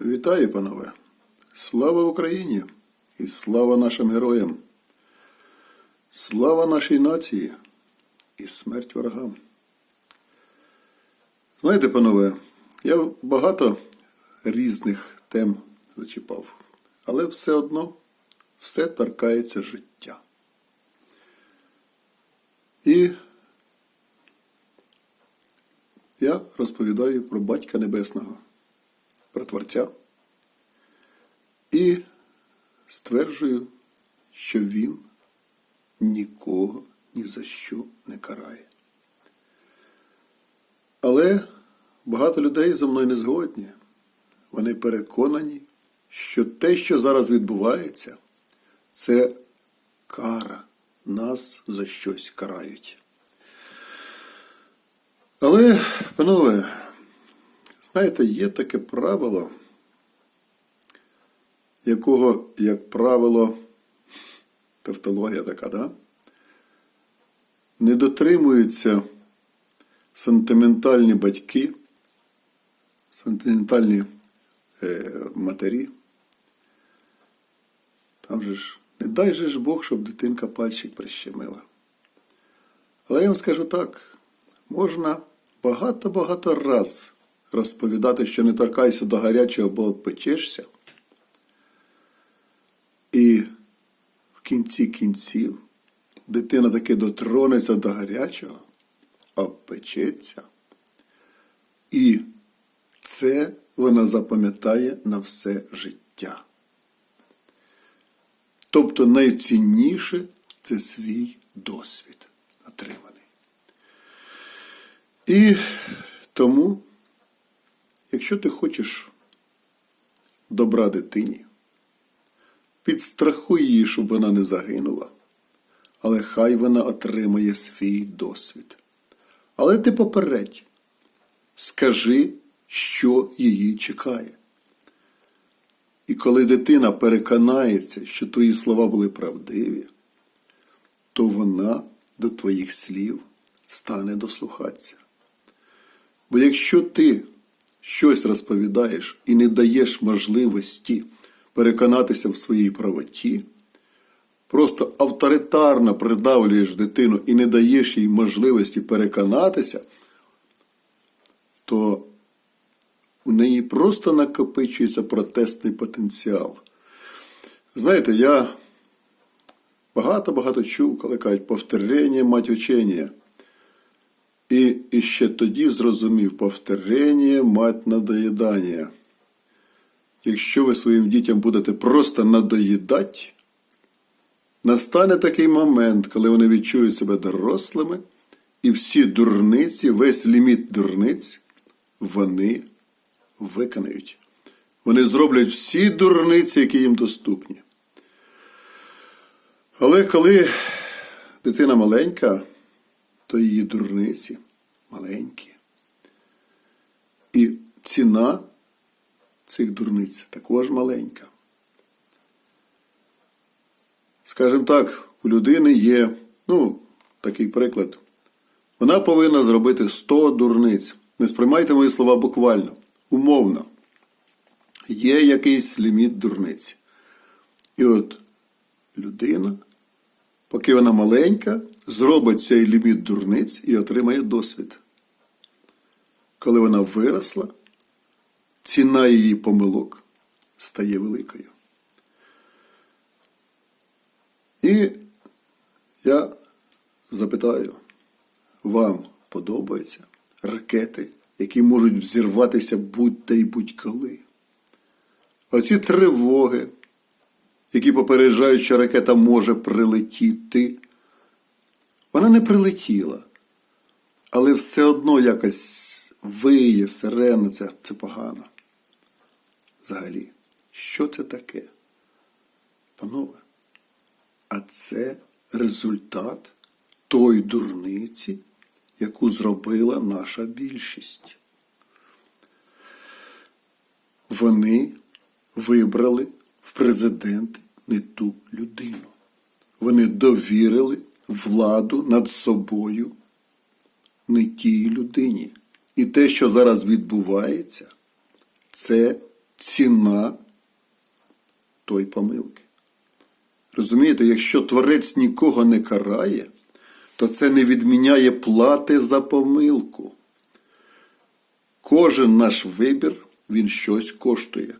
Вітаю, панове! Слава Україні і слава нашим героям! Слава нашій нації і смерть ворогам! Знаєте, панове, я багато різних тем зачіпав, але все одно все торкається життя. І я розповідаю про Батька Небесного, про Творця. І стверджую, що він нікого ні за що не карає. Але багато людей зо мною не згодні. Вони переконані, що те, що зараз відбувається, це кара. Нас за щось карають. Але, панове, знаєте, є таке правило, якого, як правило, тавтологія така, да? не дотримуються сентиментальні батьки, сентиментальні е, матері. Там же ж, не дай же ж Бог, щоб дитинка пальчик прищемила. Але я вам скажу так, можна багато-багато раз розповідати, що не торкайся до гарячого, бо печешся. І в кінці кінців дитина таки дотронеться до гарячого, обпечеться. І це вона запам'ятає на все життя. Тобто найцінніше це свій досвід отриманий. І тому, якщо ти хочеш добра дитині, підстрахуй її, щоб вона не загинула, але хай вона отримає свій досвід. Але ти попередь, скажи, що її чекає. І коли дитина переконається, що твої слова були правдиві, то вона до твоїх слів стане дослухатися. Бо якщо ти щось розповідаєш і не даєш можливості переконатися в своїй правоті, просто авторитарно придавлюєш дитину і не даєш їй можливості переконатися, то у неї просто накопичується протестний потенціал. Знаєте, я багато-багато чув, коли кажуть повторення мать учення. І, і ще тоді зрозумів повторення мать надоїдання. Якщо ви своїм дітям будете просто надоїдати, настане такий момент, коли вони відчують себе дорослими, і всі дурниці, весь ліміт дурниць, вони виконають. Вони зроблять всі дурниці, які їм доступні. Але коли дитина маленька, то її дурниці маленькі. І ціна цих дурниць також маленька. Скажімо так, у людини є, ну, такий приклад. Вона повинна зробити 100 дурниць. Не сприймайте мої слова буквально, умовно. Є якийсь ліміт дурниць. І от людина, поки вона маленька, зробить цей ліміт дурниць і отримає досвід. Коли вона виросла, ціна її помилок стає великою. І я запитаю, вам подобаються ракети, які можуть взірватися будь-де й будь-коли? Оці тривоги, які попереджають, що ракета може прилетіти, вона не прилетіла, але все одно якось виє, сирена, це, це погано. Взагалі, що це таке? Панове, а це результат тої дурниці, яку зробила наша більшість. Вони вибрали в президенти не ту людину. Вони довірили владу над собою не тій людині. І те, що зараз відбувається, це ціна той помилки. Розумієте, якщо творець нікого не карає, то це не відміняє плати за помилку. Кожен наш вибір, він щось коштує.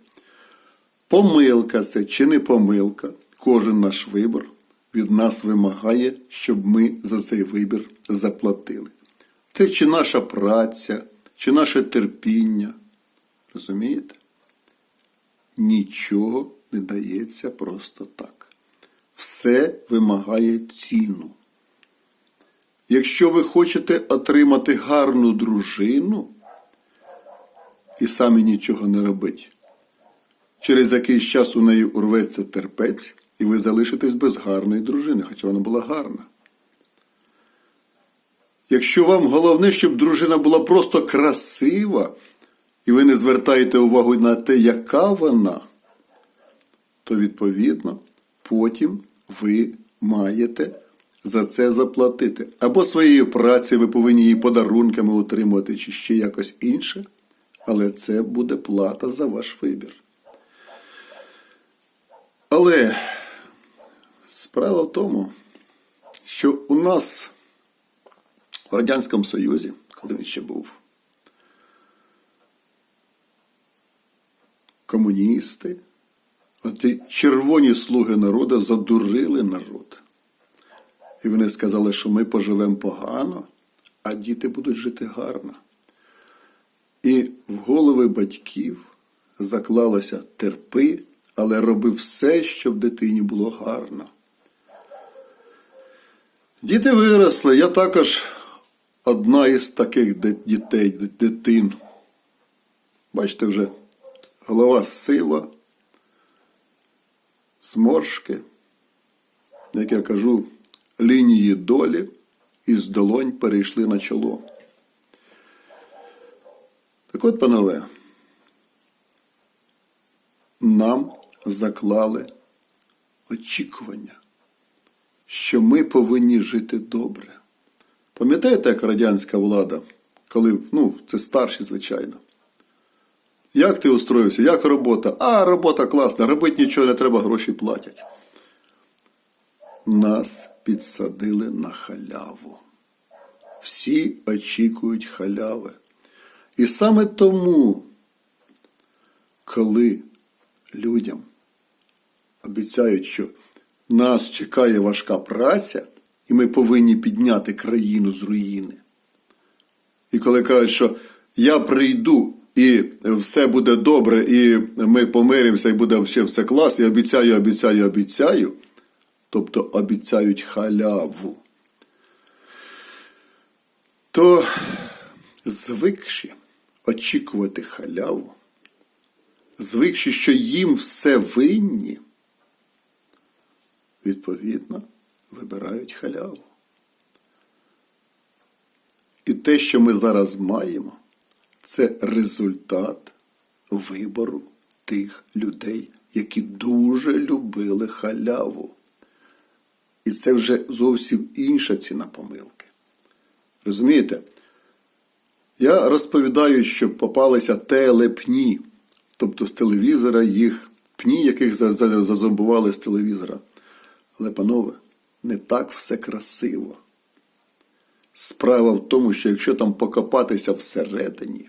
Помилка це чи не помилка, кожен наш вибір від нас вимагає, щоб ми за цей вибір заплатили. Це чи наша праця, чи наше терпіння. Розумієте? Нічого не дається просто так. Все вимагає ціну. Якщо ви хочете отримати гарну дружину і самі нічого не робить, через якийсь час у неї урветься терпець, і ви залишитесь без гарної дружини, хоча вона була гарна. Якщо вам головне, щоб дружина була просто красива, і ви не звертаєте увагу на те, яка вона, то відповідно потім ви маєте за це заплатити. Або своєю працею ви повинні її подарунками утримувати, чи ще якось інше, але це буде плата за ваш вибір. Але справа в тому, що у нас в Радянському Союзі, коли він ще був, комуністи, оті червоні слуги народу задурили народ. І вони сказали, що ми поживемо погано, а діти будуть жити гарно. І в голови батьків заклалося терпи, але роби все, щоб дитині було гарно. Діти виросли. Я також одна із таких дітей, дитин. Бачите, вже голова сива, зморшки, як я кажу, лінії долі із долонь перейшли на чоло. Так от, панове, нам заклали очікування, що ми повинні жити добре. Пам'ятаєте, як радянська влада, коли, ну, це старші, звичайно. Як ти устроївся? Як робота? А, робота класна, робити нічого не треба, гроші платять. Нас підсадили на халяву. Всі очікують халяви. І саме тому, коли людям обіцяють, що нас чекає важка праця, і ми повинні підняти країну з руїни. І коли кажуть, що я прийду і все буде добре, і ми помиримося, і буде все, все клас, я обіцяю, обіцяю, обіцяю, тобто обіцяють халяву, то звикши очікувати халяву, звикши, що їм все винні, відповідно, вибирають халяву. І те, що ми зараз маємо, це результат вибору тих людей, які дуже любили халяву. І це вже зовсім інша ціна помилки. Розумієте? Я розповідаю, що попалися телепні, тобто з телевізора їх пні, яких за- за- зазомбували з телевізора. Але, панове, не так все красиво. Справа в тому, що якщо там покопатися всередині,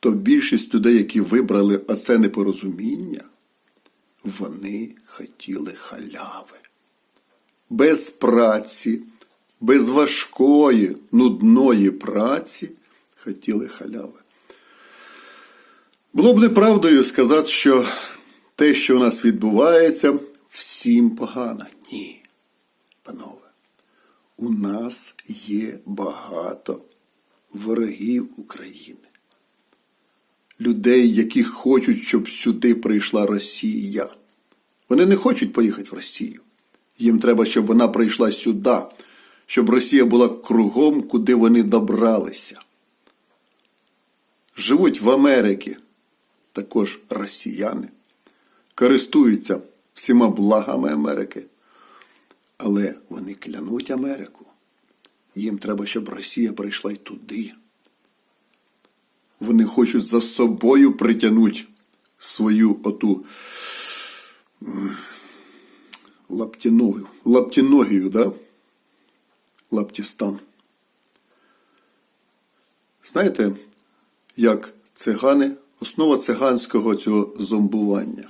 то більшість людей, які вибрали оце непорозуміння, вони хотіли халяви. Без праці, без важкої, нудної праці хотіли халяви. Було б неправдою сказати, що те, що у нас відбувається, всім погано. Ні, панове. У нас є багато ворогів України. Людей, які хочуть, щоб сюди прийшла Росія. Вони не хочуть поїхати в Росію. Їм треба, щоб вона прийшла сюди, щоб Росія була кругом, куди вони добралися. Живуть в Америці також росіяни, користуються всіма благами Америки, але вони клянуть Америку. Їм треба, щоб Росія прийшла й туди. Вони хочуть за собою притягнути свою оту лаптіногію, лаптіногію, да? лаптістан. Знаєте, як цигани, основа циганського цього зомбування.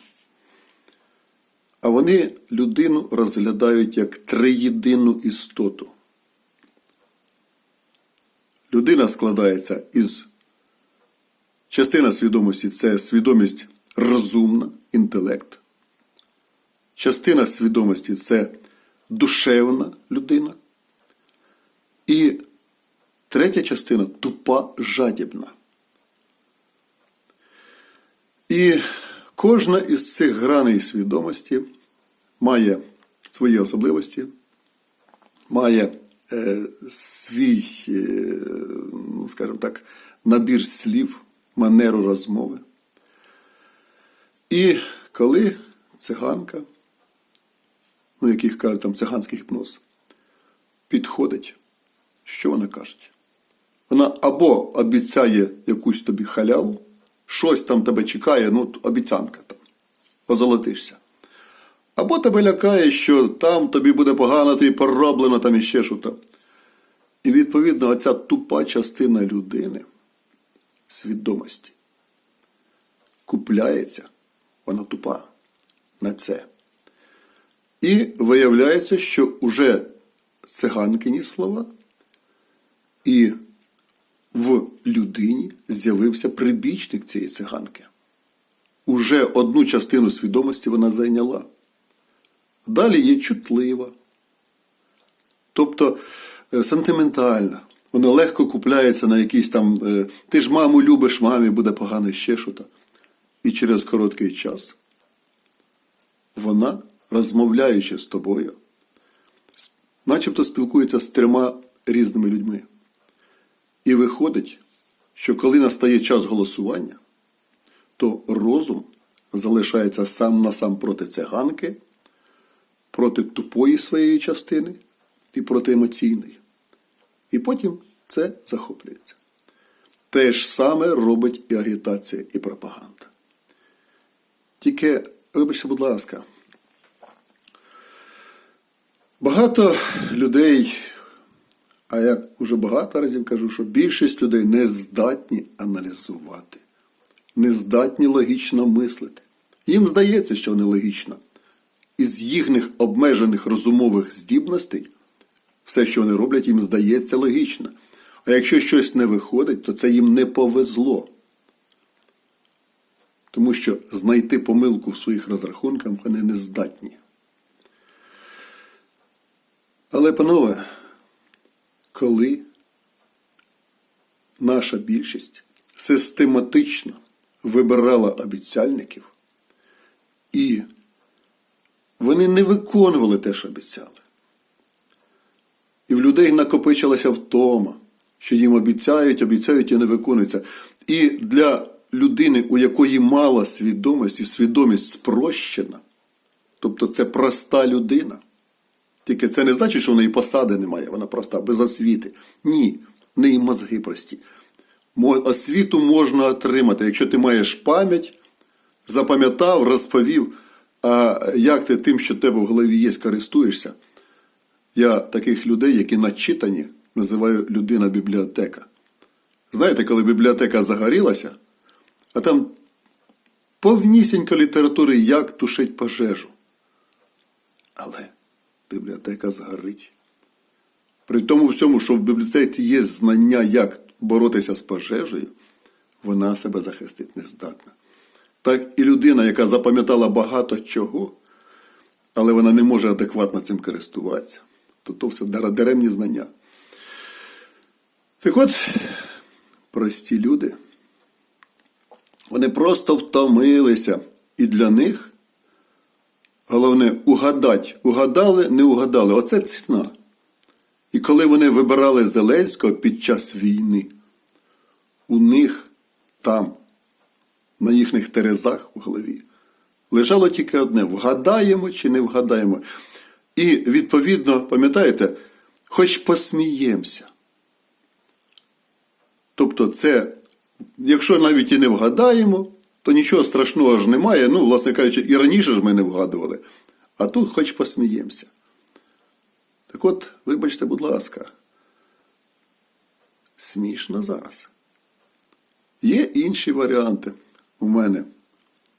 А вони людину розглядають як триєдину істоту. Людина складається із частина свідомості це свідомість розумна, інтелект. Частина свідомості це душевна людина. І третя частина тупа жадібна. І кожна із цих граней свідомості має свої особливості, має е, свій, е, ну, скажімо так, набір слів, манеру розмови. І коли циганка, ну, яких кажуть там циганський гіпноз, підходить, що вона каже? Вона або обіцяє якусь тобі халяву, щось там тебе чекає, ну, обіцянка там, озолотишся. Або тебе лякає, що там тобі буде погано, тобі пороблено, там іще що там. І відповідно, оця тупа частина людини, свідомості, купляється, вона тупа на це. І виявляється, що уже циганкині слова, і в людині з'явився прибічник цієї циганки. Уже одну частину свідомості вона зайняла. Далі є чутлива, тобто е, сентиментальна. Вона легко купляється на якісь там. е, Ти ж маму любиш, мамі буде погано ще що то. І через короткий час вона, розмовляючи з тобою, начебто спілкується з трьома різними людьми. І виходить, що коли настає час голосування, то розум залишається сам на сам проти циганки, проти тупої своєї частини і проти емоційної. І потім це захоплюється. Те ж саме робить і агітація, і пропаганда. Тільки, вибачте, будь ласка, багато людей, а я вже багато разів кажу, що більшість людей не здатні аналізувати, не здатні логічно мислити. Їм здається, що вони логічно. Із їхніх обмежених розумових здібностей все, що вони роблять, їм здається логічно. А якщо щось не виходить, то це їм не повезло. Тому що знайти помилку в своїх розрахунках вони не здатні. Але, панове, коли наша більшість систематично вибирала обіцяльників, і вони не виконували те, що обіцяли. І в людей накопичилася втома, що їм обіцяють, обіцяють і не виконуються. І для людини, у якої мала свідомість, і свідомість спрощена, тобто це проста людина. Тільки це не значить, що в неї посади немає, вона проста, без освіти. Ні, в неї мозги прості. Освіту можна отримати, якщо ти маєш пам'ять, запам'ятав, розповів, а як ти тим, що тебе в голові є, користуєшся. Я таких людей, які начитані, називаю людина бібліотека. Знаєте, коли бібліотека загорілася, а там повнісінько літератури, як тушить пожежу. Але бібліотека згорить. При тому всьому, що в бібліотеці є знання, як боротися з пожежею, вона себе захистити не здатна. Так і людина, яка запам'ятала багато чого, але вона не може адекватно цим користуватися, то то все даремні знання. Так от, прості люди, вони просто втомилися, і для них головне угадати. Угадали, не угадали. Оце ціна. І коли вони вибирали Зеленського під час війни, у них там, на їхніх терезах в голові, лежало тільки одне: вгадаємо чи не вгадаємо. І відповідно, пам'ятаєте, хоч посміємося. Тобто, це, якщо навіть і не вгадаємо, то нічого страшного ж немає. Ну, власне кажучи, і раніше ж ми не вгадували. А тут хоч посміємося. Так от, вибачте, будь ласка, смішно зараз. Є інші варіанти. У мене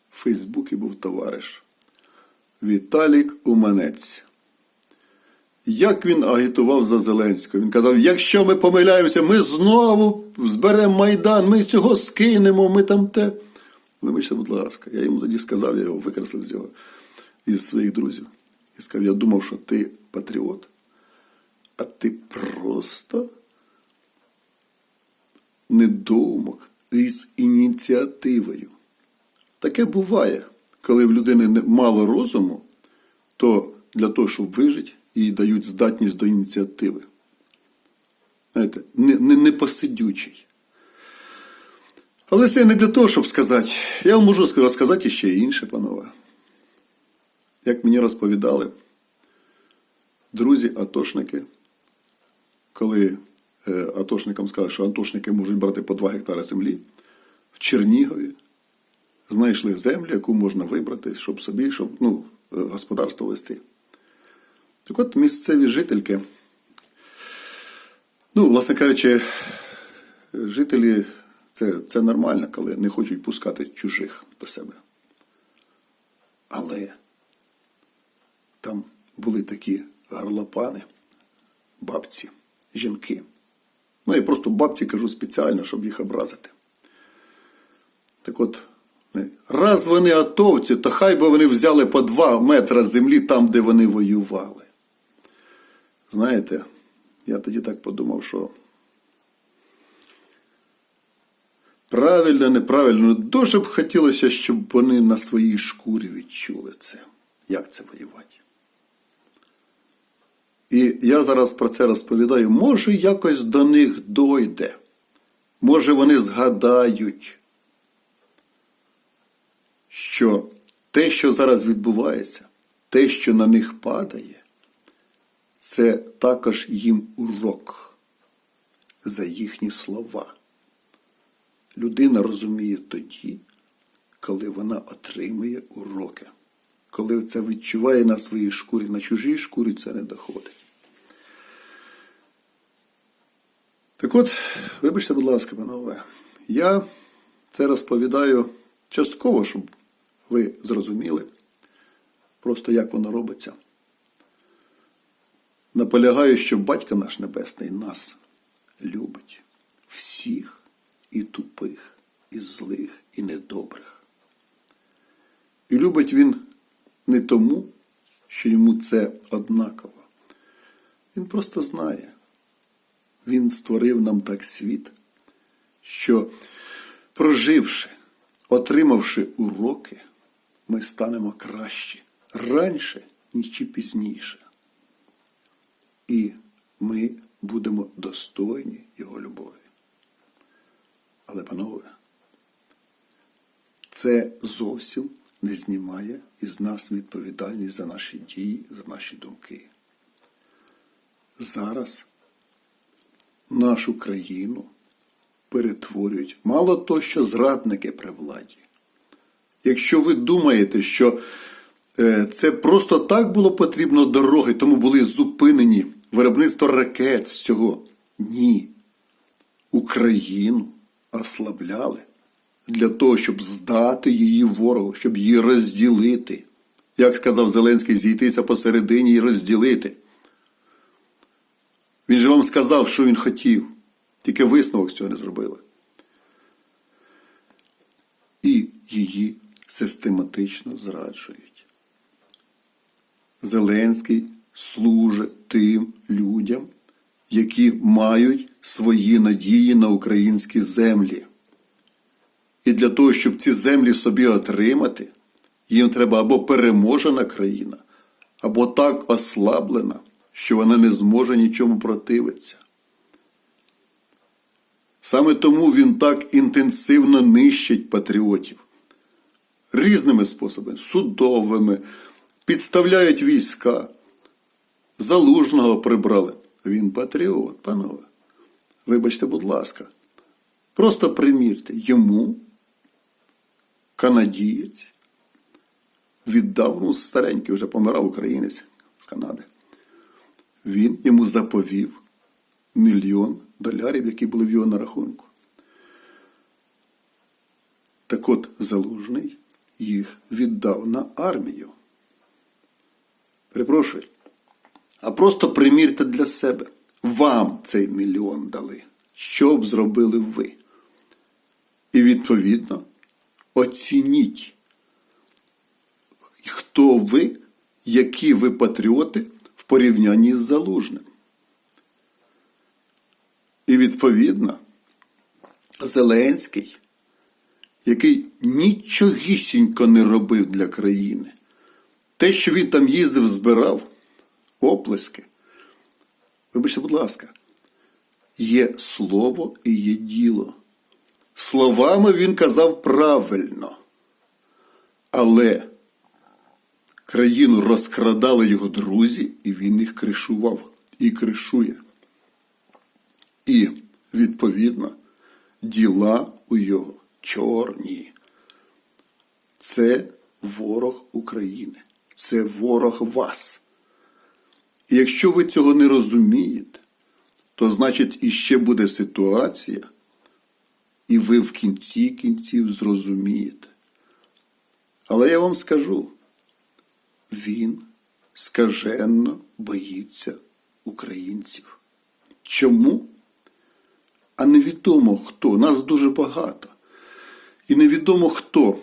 в Фейсбуці був товариш Віталік Уманець. Як він агітував за Зеленського? Він казав: якщо ми помиляємося, ми знову зберемо Майдан, ми цього скинемо, ми там те. Вибачте, будь ласка, я йому тоді сказав, я його викреслив з його із своїх друзів. І сказав, я думав, що ти патріот, а ти просто недоумок із ініціативою. Таке буває, коли в людини не- мало розуму, то для того, щоб вижити, їй дають здатність до ініціативи. Знаєте, не, не, непосидючий. Але це не для того, щоб сказати. Я вам можу розказати ще інше, панове. Як мені розповідали друзі-атошники, коли атошникам сказали, що атошники можуть брати по 2 гектари землі, в Чернігові знайшли землю, яку можна вибрати, щоб собі, щоб ну, е, господарство вести. Так от місцеві жительки, ну, власне кажучи, жителі це, це нормально, коли не хочуть пускати чужих до себе. Але там були такі гарлопани, бабці, жінки. Ну, я просто бабці кажу спеціально, щоб їх образити. Так от, раз вони атовці, то хай би вони взяли по два метри землі там, де вони воювали. Знаєте, я тоді так подумав, що правильно, неправильно, дуже б хотілося, щоб вони на своїй шкурі відчули це. Як це воювати? І я зараз про це розповідаю. Може, якось до них дойде. Може, вони згадають, що те, що зараз відбувається, те, що на них падає, це також їм урок за їхні слова. Людина розуміє тоді, коли вона отримує уроки, коли це відчуває на своїй шкурі, на чужій шкурі це не доходить. Так от, вибачте, будь ласка, панове, я це розповідаю частково, щоб ви зрозуміли, просто як воно робиться. Наполягаю, що батько наш Небесний нас любить всіх і тупих, і злих, і недобрих. І любить він не тому, що йому це однаково. Він просто знає. Він створив нам так світ, що, проживши, отримавши уроки, ми станемо кращі раніше, ніж пізніше. І ми будемо достойні Його любові. Але, панове, це зовсім не знімає із нас відповідальність за наші дії, за наші думки. Зараз нашу країну перетворюють мало то, що зрадники при владі. Якщо ви думаєте, що е, це просто так було потрібно дороги, тому були зупинені виробництво ракет, всього. Ні. Україну ослабляли для того, щоб здати її ворогу, щоб її розділити. Як сказав Зеленський, зійтися посередині і розділити. Він же вам сказав, що він хотів, тільки висновок з цього не зробили. І її систематично зраджують. Зеленський служить тим людям, які мають свої надії на українські землі. І для того, щоб ці землі собі отримати, їм треба або переможена країна, або так ослаблена, що вона не зможе нічому противитися. Саме тому він так інтенсивно нищить патріотів різними способами, судовими, підставляють війська. Залужного прибрали. Він патріот, панове. Вибачте, будь ласка. Просто примірте, йому канадієць віддав, ну, старенький вже помирав українець з Канади. Він йому заповів мільйон долярів, які були в його на рахунку. Так от Залужний їх віддав на армію. Перепрошую. А просто примірте для себе. Вам цей мільйон дали. Що б зробили ви? І відповідно оцініть, хто ви, які ви патріоти в порівнянні з залужним. І відповідно, Зеленський, який нічогісінько не робив для країни, те, що він там їздив, збирав, оплески. Вибачте, будь ласка, є слово і є діло. Словами він казав правильно, але країну розкрадали його друзі, і він їх кришував і кришує. І, відповідно, діла у його чорні. Це ворог України, це ворог вас. І якщо ви цього не розумієте, то значить іще буде ситуація, і ви в кінці кінців зрозумієте. Але я вам скажу, він скаженно боїться українців. Чому? А невідомо хто, нас дуже багато. І невідомо хто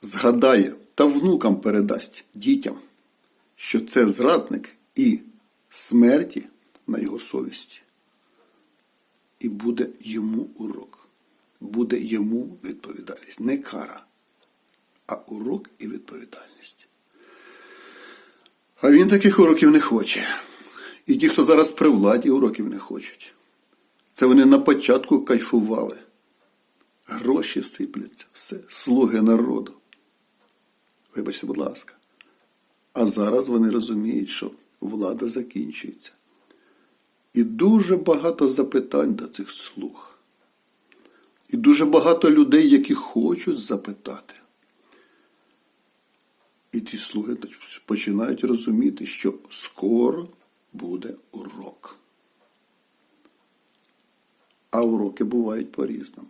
згадає та внукам передасть дітям, що це зрадник і смерті на його совісті. І буде йому урок, буде йому відповідальність. Не кара, а урок і відповідальність. А він таких уроків не хоче. І ті, хто зараз при владі, уроків не хочуть. Це вони на початку кайфували. Гроші сипляться, все, слуги народу. Вибачте, будь ласка. А зараз вони розуміють, що влада закінчується. І дуже багато запитань до цих слуг. І дуже багато людей, які хочуть запитати. І ті слуги починають розуміти, що скоро буде урок. А уроки бувають по-різному.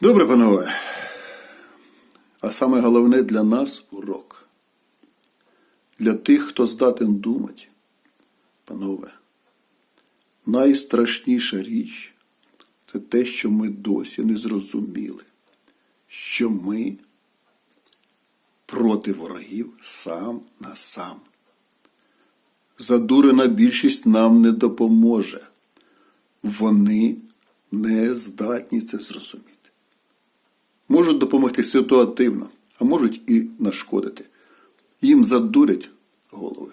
Добре, панове. А саме головне для нас урок. Для тих, хто здатен думати, панове, найстрашніша річ це те, що ми досі не зрозуміли, що ми проти ворогів сам на сам. Задурена більшість нам не допоможе. Вони не здатні це зрозуміти. Можуть допомогти ситуативно, а можуть і нашкодити. Їм задурять голови.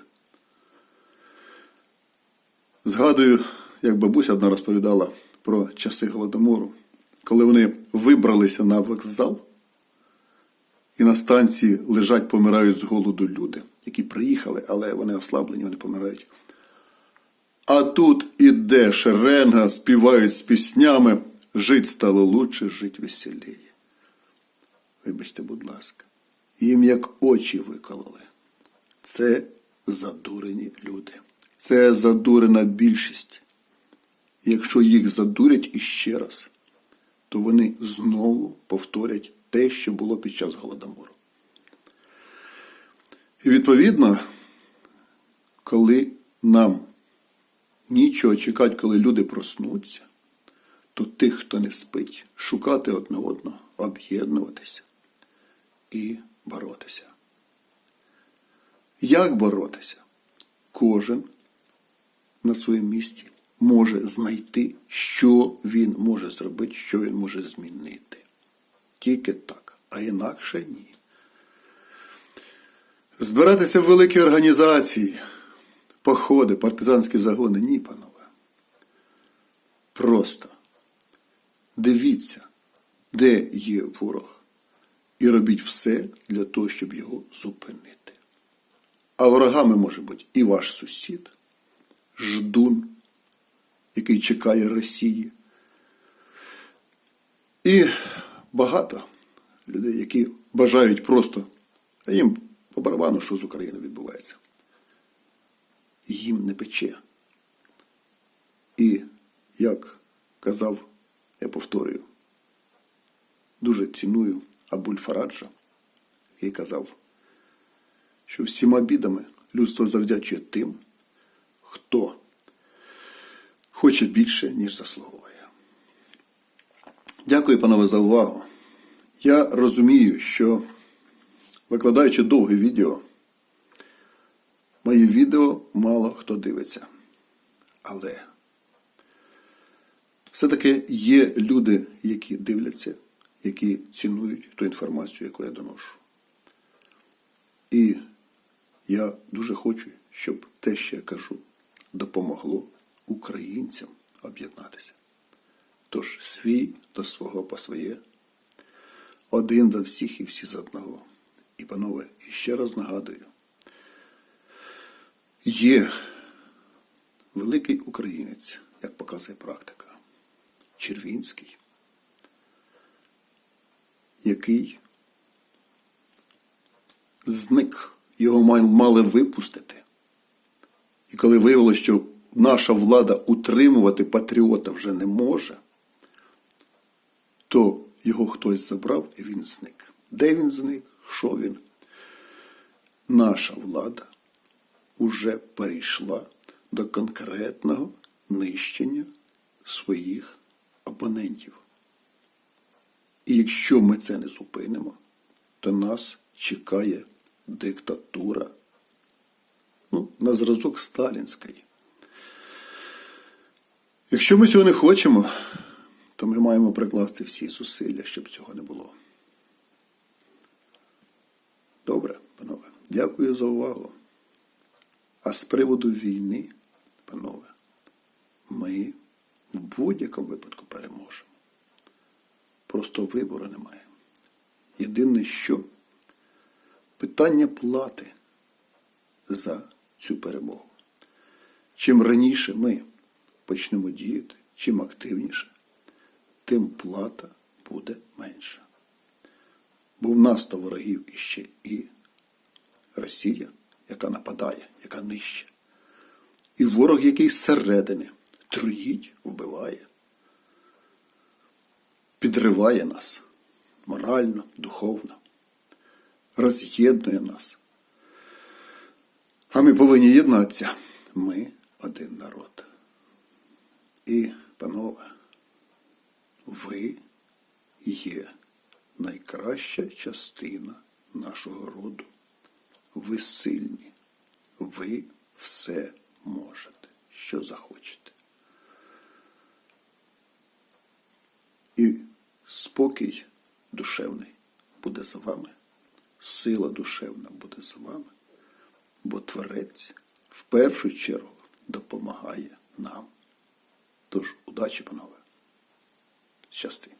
Згадую, як бабуся одна розповідала про часи Голодомору, коли вони вибралися на вокзал, і на станції лежать, помирають з голоду люди, які приїхали, але вони ослаблені, вони помирають. А тут іде шеренга, співають з піснями, жить стало лучше, жить веселіє. Вибачте, будь ласка, їм як очі викололи. Це задурені люди. Це задурена більшість. Якщо їх задурять іще раз, то вони знову повторять те, що було під час Голодомору. І відповідно, коли нам нічого чекати, коли люди проснуться, то тих, хто не спить, шукати одне одного, об'єднуватися і боротися. Як боротися? Кожен на своєму місці може знайти, що він може зробити, що він може змінити. Тільки так, а інакше ні. Збиратися в великі організації, походи, партизанські загони ні, панове. Просто дивіться, де є ворог, і робіть все для того, щоб його зупинити. А ворогами може бути і ваш сусід, ждун, який чекає Росії. І багато людей, які бажають просто, а їм по барабану, що з Україною відбувається. Їм не пече. І, як казав, я повторюю, дуже ціную Абуль Фараджа, який казав, що всіма бідами людство завдячує тим, хто хоче більше, ніж заслуговує. Дякую, панове, за увагу. Я розумію, що викладаючи довге відео, мої відео мало хто дивиться. Але все-таки є люди, які дивляться, які цінують ту інформацію, яку я доношу. І я дуже хочу, щоб те, що я кажу, допомогло українцям об'єднатися. Тож свій до свого по своє, один за всіх і всі за одного. І, панове, і ще раз нагадую, є великий українець, як показує практика, Червінський, який зник, його мали випустити. І коли виявилося, що наша влада утримувати патріота вже не може, то його хтось забрав і він зник. Де він зник? Що він? Наша влада уже перейшла до конкретного нищення своїх опонентів. І якщо ми це не зупинимо, то нас чекає диктатура ну, на зразок сталінської. Якщо ми цього не хочемо, то ми маємо прикласти всі зусилля, щоб цього не було. Добре, панове, дякую за увагу. А з приводу війни, панове, ми в будь-якому випадку переможемо. Просто вибору немає. Єдине, що питання плати за цю перемогу. Чим раніше ми почнемо діяти, чим активніше, тим плата буде менша. Бо в нас то ворогів іще і Росія, яка нападає, яка нища. І ворог, який зсередини труїть, вбиває, підриває нас морально, духовно, роз'єднує нас. А ми повинні єднатися. Ми один народ. І, панове, ви є найкраща частина нашого роду. Ви сильні. Ви все можете, що захочете. І спокій душевний буде з вами, сила душевна буде з вами, бо Творець в першу чергу допомагає нам. Тож, удачі, панове. Щасти.